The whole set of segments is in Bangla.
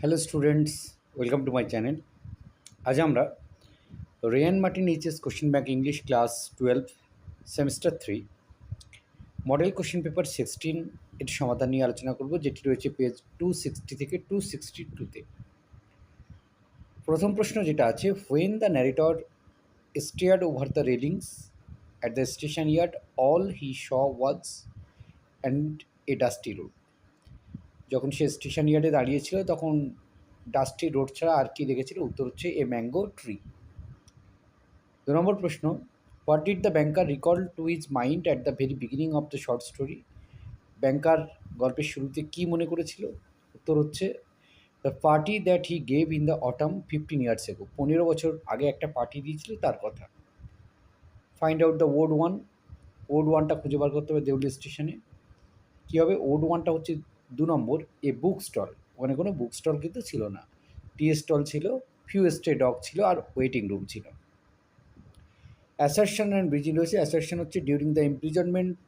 Hello students welcome to my channel আজ আমরা Ray and Martin HS question bank English class twelve semester three model question paper sixteen এর সমাধান নিয়ে আলোচনা করব, যেটি রয়েছে পেজ টু সিক্সটি থেকে টু সিক্সটি টুতে প্রথম প্রশ্ন যেটা আছে when the narrator stared over the railings at the station yard all he saw was and a dusty road যখন সে স্টেশন ইয়ার্ডে দাঁড়িয়েছিল, তখন ডাস্টি রোড ছাড়া আর কি দেখেছিল? উত্তর হচ্ছে এ ম্যাঙ্গো ট্রি দু নম্বর প্রশ্ন what did the banker recall to his mind at the very beginning of the short story banker গল্পের শুরুতে কি মনে করেছিল? উত্তর হচ্ছে the party that he gave in the autumn fifteen years ago পনেরো বছর আগে একটা পার্টি দিয়েছিল, তার কথা। Find out the odd one odd ওয়ানটা খুঁজে বার করতে হবে দেউলি স্টেশনে। কী হবে? ওড ওয়ানটা হচ্ছে দু নম্বর এ বুক স্টল ওখানে কোনো বুক স্টল কিন্তু ছিল না। টি স্টল ছিল ফিউ স্টে ডগ ছিল আর ওয়েটিং রুম ছিল। অ্যাসারশন অ্যান্ড ব্রিজিং রয়েছে অ্যাসারশন হচ্ছে during the imprisonment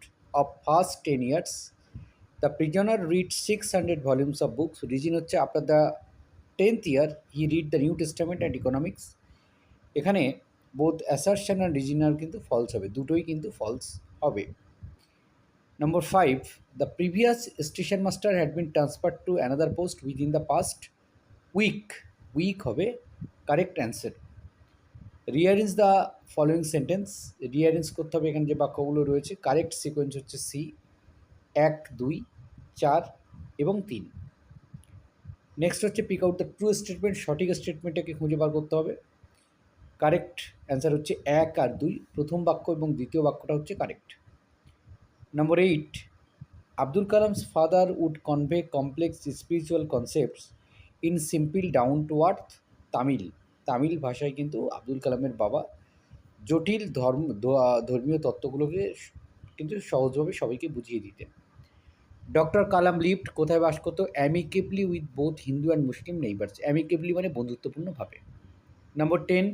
of first ten years the prisoner read six hundred volumes of books reason হচ্ছে after the tenth year he read the New Testament and economics এখানে বোধ অ্যাসারশন অ্যান্ড রিজিনার কিন্তু ফলস হবে। দুটোই কিন্তু ফলস হবে। Number 5. The previous station master had been transferred to another post within the past week. Week হবে correct answer rearrange the following sentence rearrange করতে হবে এখানে যে বাক্যগুলো রয়েছে। কারেক্ট সিকোয়েন্স হচ্ছে সি এক, দুই, চার এবং তিন। নেক্সট হচ্ছে pick out the true statement সঠিক স্টেটমেন্টটাকে খুঁজে বার করতে হবে। কারেক্ট অ্যান্সার হচ্ছে এক আর দুই। প্রথম বাক্য এবং দ্বিতীয় বাক্যটা হচ্ছে correct Number 8. Abdul Kalam's father would convey complex spiritual concepts in simple down to earth Tamil Tamil ভাষায় কিন্তু আব্দুল কালামের বাবা জটিল ধর্ম ধর্মীয় তত্ত্বগুলোকে কিন্তু সহজভাবে সবাইকে বুঝিয়ে দিতেন। ডক্টর কালাম লিফট কোথায় বাস করতো? Amicably with both Hindu and Muslim neighbours amicably মানে বন্ধুত্বপূর্ণভাবে। নম্বর ten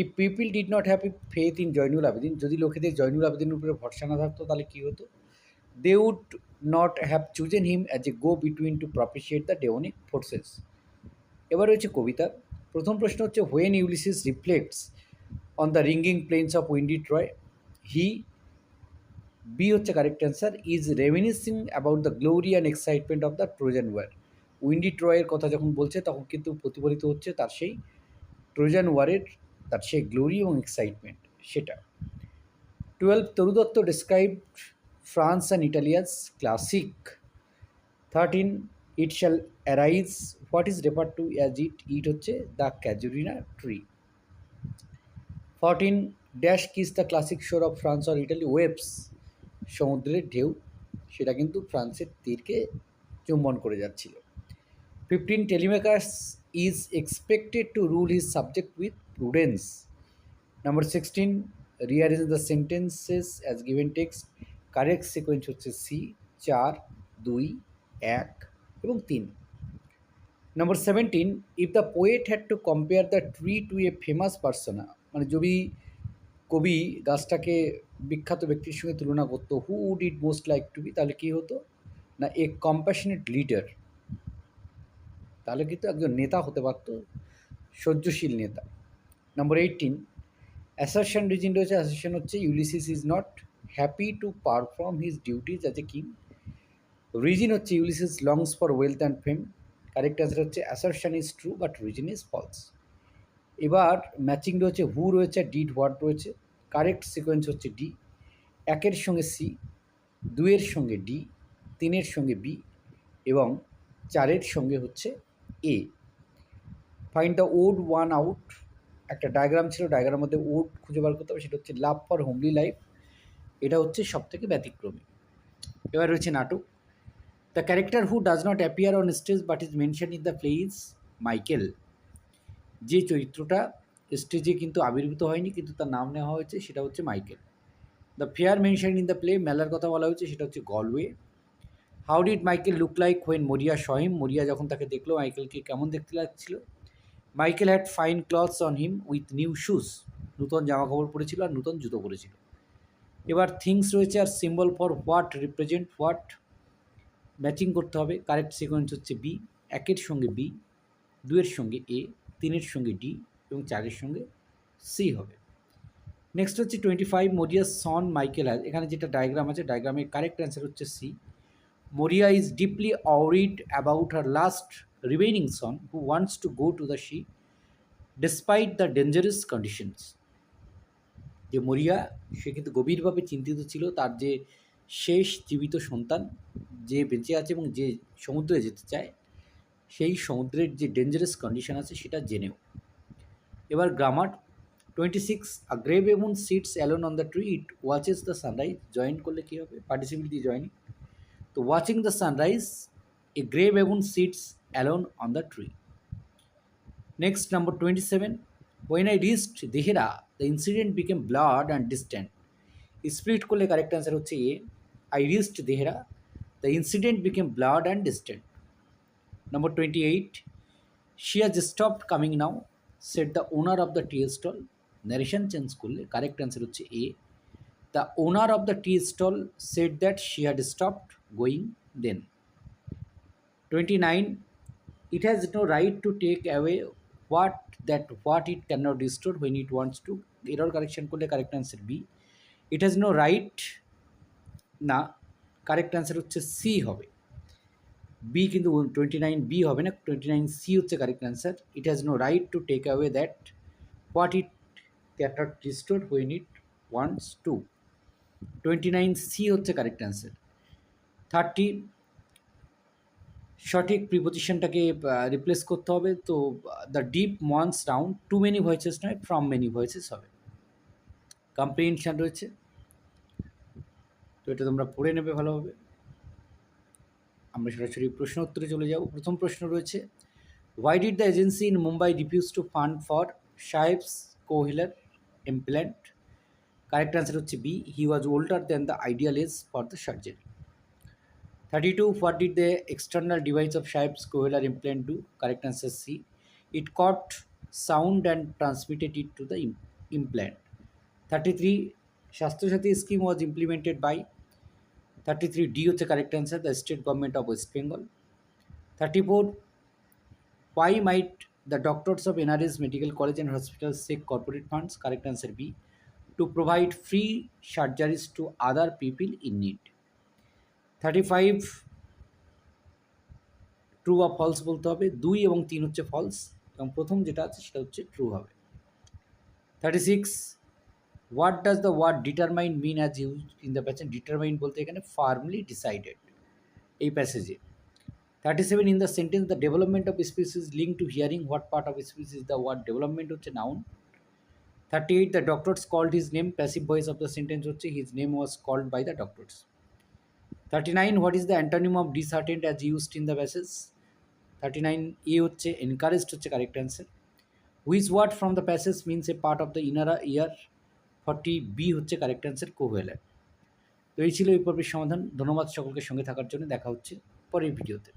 if people did not have faith in Zainul Abedin যদি লোকেদের জয়নুল আবেদিনের উপরে ভরসা না থাকতো, তাহলে কী হতো? They would not have chosen him as a go between to propitiate the demonic forces এবার রয়েছে কবিতা। প্রথম প্রশ্ন হচ্ছে when Ulysses reflects on the ringing plains of windy Troy he B হচ্ছে correct answer is reminiscing about the glory and excitement of the Trojan war windy ট্রয়ের কথা যখন বলছে, তখন কিন্তু প্রতিফলিত হচ্ছে তার সেই ট্রোজান ওয়ারের তার সেই গ্লোরি এবং এক্সাইটমেন্ট সেটা। Twelve Toru Dutt described France and Italy's classic thirteen it shall arise what is refer to as it it হচ্ছে the casuarina tree fourteen dash kiss the classic shore of France or Italy waves সমুদ্রের ঢেউ, সেটা কিন্তু ফ্রান্সের তীরকে চুম্বন করে যাচ্ছিল। Fifteen Telemachus is expected to rule his subject with prudence number sixteen rearrange the sentences as given text correct sequence হচ্ছে সি চার, দুই, এক এবং তিন। নম্বর seventeen if the poet had to compare the tree to a famous persona মানে যদি কবি গাছটাকে বিখ্যাত ব্যক্তির সঙ্গে তুলনা করতো who would it most like to be তাহলে কী হতো? না এ কম্প্যাশনেট লিডার তাহলে কিন্তু একজন নেতা হতে পারত, সহ্যশীল নেতা। নম্বর এইটিন অ্যাসারশন রিজিন রয়েছে অ্যাসারশন হচ্ছে Ulysses is not happy to perform his duties as a king reason হচ্ছে Ulysses longs for wealth and fame correct answer হচ্ছে assertion is true but reason is false এবার ম্যাচিং রয়েছে হু রয়েছে ডিড হোয়াট রয়েছে কারেক্ট সিকোয়েন্স হচ্ছে ডি একের সঙ্গে সি দুইয়ের সঙ্গে ডি তিনের সঙ্গে বি এবং চারের সঙ্গে হচ্ছে A find the odd one out একটা ডায়াগ্রাম ছিল ডায়াগ্রামের মধ্যে উড খুঁজে বার করতে হবে, সেটা হচ্ছে লাভ ফর হোমলি লাইফ এটা হচ্ছে সব থেকে ব্যতিক্রমী। এবার রয়েছে নাটক। The character who does not appear on stage but is mention in the play is Michael যে চরিত্রটা স্টেজে কিন্তু আবির্ভূত হয়নি, কিন্তু তার নাম নেওয়া হয়েছে, সেটা হচ্ছে Michael the fair mention in the play মেলার কথা বলা হয়েছে, সেটা হচ্ছে Galway how did Michael look like when Maurya sees him Maurya যখন তাকে দেখল মাইকেলকে কেমন দেখতে লাগছিল? Michael had fine clothes on him with new shoes নূতন জামা কাপড় পরেছিল আর নূতন জুতো পরেছিল। এবার থিংস রয়েছে আর symbol for what represent what matching করতে হবে। কারেক্ট সিকোয়েন্স হচ্ছে বি একের সঙ্গে বি দুয়ের সঙ্গে এ তিনের সঙ্গে ডি এবং চারের সঙ্গে সি হবে। নেক্সট হচ্ছে twenty five Maurya's son Michael has এখানে যেটা ডায়াগ্রাম আছে ডায়াগ্রামের কারেক্ট অ্যান্সার হচ্ছে C Maurya is deeply worried about her last remaining son who wants to go to the sea despite the dangerous conditions যে মরিয়া, সে কিন্তু গভীরভাবে চিন্তিত ছিল। তার যে শেষ জীবিত সন্তান যে বেঁচে আছে এবং যে সমুদ্রে যেতে চায়, সেই সমুদ্রের যে ডেঞ্জারাস কন্ডিশন আছে সেটা জেনেও। এবার grammar twenty six a grave man sits alone on the tree it watches the sunrise join করলে কী হবে? Participate joining to watching the sunrise a grave man sits alone on the tree next number twenty seven when I reached Dehra the incident became blurred and distant split করলে কারেক্ট অ্যান্সার হচ্ছে A I reached Dehra the incident became blurred and distant number twenty eight she has stopped coming now said the owner of the tea stall narration change করলে কারেক্ট অ্যান্সার হচ্ছে A the owner of the tea stall said that she had stopped going then twenty nine it has no right to take away what, that what it cannot restore when it wants to. Error correction করলে correct answer B it has no right না কারেক্ট অ্যান্সার হচ্ছে সি হবে। বি কিন্তু টোয়েন্টি নাইন বি হবে না টোয়েন্টি নাইন সি হচ্ছে correct answer it has no right to take away that what it cannot restore when it wants to twenty nine C হচ্ছে কারেক্ট অ্যান্সার থার্টি সঠিক প্রিপোজিশনটাকে রিপ্লেস করতে হবে। তো the deep moans round to many voices নয় ফ্রম মেনি ভয়েসেস হবে। কম্প্রিহেনশান রয়েছে। তো, এটা তোমরা পড়ে নেবে ভালোভাবে। আমরা সরাসরি প্রশ্ন উত্তরে চলে যাব। প্রথম প্রশ্ন রয়েছে why did the agency in Mumbai refuse to fund for Saheb's cochlear implant correct answer হচ্ছে B he was older than the ideal age for the surgery 32 what did the external device of Shipe's cochlear implant do correct answer c it caught sound and transmitted it to the im- implant 33 Shastro Shati scheme was implemented by 33 d হচ্ছে correct answer the state government of west bengal 34 why might the doctors of NRS medical college and hospitals seek corporate funds correct answer b to provide free surgeries to other people in need Thirty five true বা ফলস বলতে হবে, দুই এবং তিন হচ্ছে ফলস এবং প্রথম যেটা আছে সেটা হচ্ছে ট্রু হবে। Thirty six what does the word determine mean as use in the passage determine বলতে এখানে ফার্মলি ডিসাইডেড এই প্যাসেজে thirty seven in the sentence the development of species linked to hearing what part of speech the word development হচ্ছে noun thirty eight the doctors called his name passive voice of the sentence হচ্ছে his name was called by the doctors 39 what is the antonym of disheartened as used in the passage 39 a হচ্ছে encouraged হচ্ছে correct answer which word from the passage means a part of the inner ear 40 b হচ্ছে correct answer কোভেলার তো এই ছিল এই পর্বের সমাধান ধন্যবাদ সকলকে সঙ্গে থাকার জন্য দেখা হচ্ছে পরের ভিডিওতে